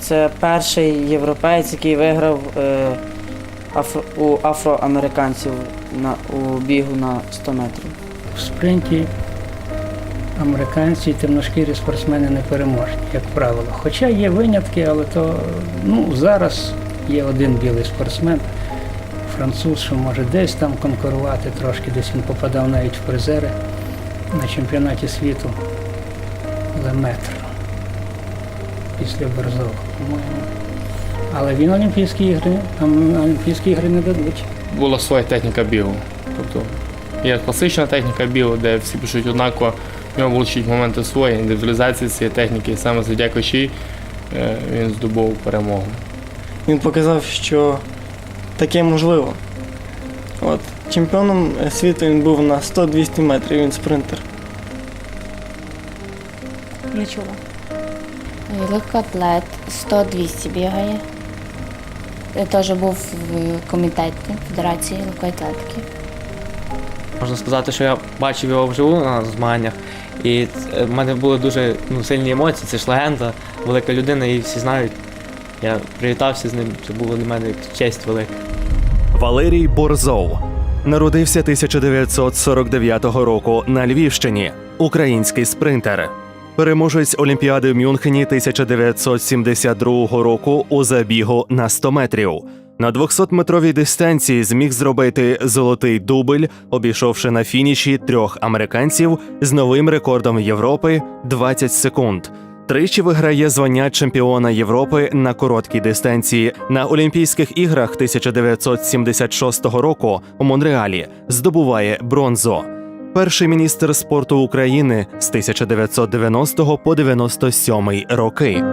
Це перший європеєць, який виграв е, афро, у афроамериканців на, у бігу на 100 метрів. В спринті американці і темношкірі спортсмени не переможні, як правило. Хоча є винятки, але то ну, зараз є один білий спортсмен, француз, що може десь там конкурувати трошки, десь він попадав навіть в призери на чемпіонаті світу за метр після Борзова, по-моєму. Але він Олімпійські ігри, нам на Олімпійські ігри не дадуть. була своя техніка бігу. Тобто є класична техніка бігу, де всі пишуть однаково, в нього були чуть моменти свої, індивідуалізації цієї техніки, і саме завдяки їй е, він здобув перемогу. Він показав, що таке можливо. От, чемпіоном світу він був на 100-200 метрів, він спринтер. Не чула. Легкоатлет 100-200 бігає. Я теж був в комітеті Федерації легкої атлетики. Можна сказати, що я бачив його вживу на змаганнях, і в мене були дуже ну, сильні емоції. Це ж легенда, велика людина, і всі знають. Я привітався з ним, це було для мене честь велика. Валерій Борзов народився 1949 року на Львівщині. Український спринтер. Переможець Олімпіади в Мюнхені 1972 року у забігу на 100 метрів. На 200-метровій дистанції зміг зробити золотий дубль, обійшовши на фініші трьох американців з новим рекордом Європи 20 секунд. Тричі виграє звання чемпіона Європи на короткій дистанції на Олімпійських іграх 1976 року у Монреалі. Здобуває бронзу. Перший міністр спорту України з 1990 по 97 роки.